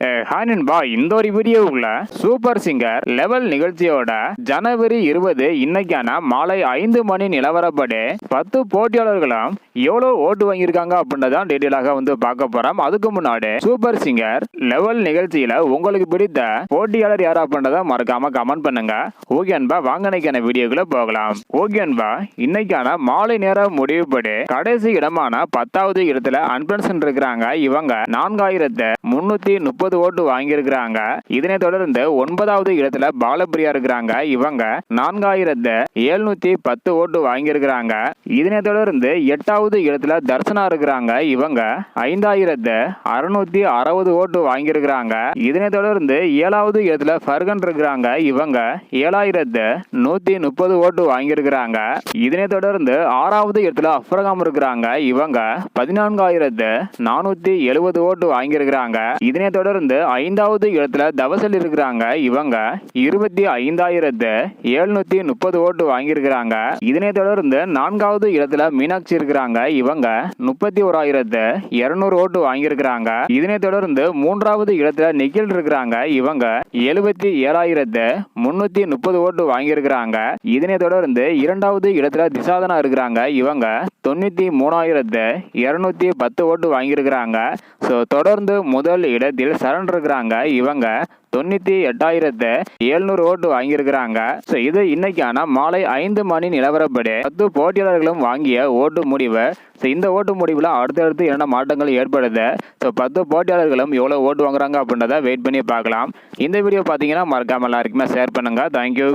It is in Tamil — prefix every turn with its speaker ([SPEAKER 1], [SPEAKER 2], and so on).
[SPEAKER 1] ஹாய் நண்பா இந்த ஒரு வீடியோவுக்குள்ள சூப்பர் சிங்கர் லெவல் நிகழ்ச்சியோட ஜனவரி இருபது இன்னைக்கான மாலை ஐந்து மணி நிலவரப்படி பத்து போட்டியாளர்களும் எவ்வளோ ஓட்டு வாங்கியிருக்காங்க அப்படின்றதான் டீட்டெயிலாக வந்து பார்க்க போறோம். அதுக்கு முன்னாடி சூப்பர் சிங்கர் லெவல் நிகழ்ச்சியில உங்களுக்கு பிடித்த போட்டியாளர் யார் அப்படின்றத மறக்காம கமெண்ட் பண்ணுங்க. ஓகே அன்பா வாங்கனைக்கான வீடியோக்குள்ள போகலாம். ஓகே அன்பா இன்னைக்கான மாலை நேரம் முடிவுப்படி கடைசி இடமான பத்தாவது இடத்துல அன்பன்சன் இருக்கிறாங்க. இவங்க நான்காயிரத்து முன்னூத்தி முப்பது ஓட்டு வாங்கியிருக்கிறாங்க. இதனை தொடர்ந்து ஒன்பதாவது இடத்துல பாலப்பிரியா இருக்கிறாங்க. இவங்க நான்காயிரத்து எழுநூத்தி பத்து ஓட்டு வாங்கியிருக்கிறாங்க. இதனை தொடர்ந்து எட்டாவது இடத்துல தர்சனா இருக்கிறாங்க. இவங்க ஐந்தாயிரத்து அறுநூத்தி அறுபது ஓட்டு வாங்கியிருக்கிறாங்க. இதனை தொடர்ந்து ஏழாவது இடத்துல ஃபர்கன் இருக்கிறாங்க. இவங்க ஏழாயிரத்து நூத்தி முப்பது ஓட்டு வாங்கியிருக்கிறாங்க. இதனை தொடர்ந்து ஆறாவது இடத்துல அஃப்ரகாம் இருக்கிறாங்க. இவங்க பதினான்காயிரத்து நானூத்தி எழுபது ஓட்டு வாங்கியிருக்கிறாங்க. இதனை தொடர்ந்து ஐந்தாவது இடத்துல தவசல் இருக்கிறாங்க. இவங்க இருபத்தி ஐந்தாயிரத்து எழுநூத்தி முப்பது ஓட்டு வாங்கியிருக்கிறாங்க. இதனை தொடர்ந்து நான்காவது இடத்துல மீனாட்சி இருக்கிறாங்க. இவங்க முப்பத்தி ஓராயிரத்து இருநூறு ஓட்டு வாங்கியிருக்கிறாங்க. இதனை தொடர்ந்து மூன்றாவது இடத்துல நிக்கில் இருக்கிறாங்க. இவங்க எழுபத்தி ஏழாயிரத்து முன்னூத்தி முப்பது ஓட்டு வாங்கியிருக்கிறாங்க. இதனை தொடர்ந்து இரண்டாவது இடத்துல திசாதனா இருக்கிறாங்க. இவங்க தொண்ணூத்தி மூணாயிரத்து இருநூத்தி பத்து ஓட்டு வாங்கியிருக்கிறாங்க. ஸோ தொடர்ந்து முதல் இடத்தில் சரண்டிருக்கிறாங்க இவங்க. தொண்ணூற்றி எட்டாயிரத்து எழுநூறு ஓட்டு வாங்கியிருக்கிறாங்க. ஸோ இது இன்னைக்கான மாலை ஐந்து மணி நிலவரப்படி பத்து போட்டியாளர்களும் வாங்கிய ஓட்டு முடிவு. ஸோ இந்த ஓட்டு முடிவில் அடுத்தடுத்து என்னென்ன மாற்றங்கள் ஏற்படுது? ஸோ பத்து போட்டியாளர்களும் எவ்வளோ ஓட்டு வாங்குறாங்க அப்படின்றத வெயிட் பண்ணி பார்க்கலாம். இந்த வீடியோ பார்த்தீங்கன்னா மறக்காமல் எல்லாருக்குமே ஷேர் பண்ணுங்கள் தேங்க்யூ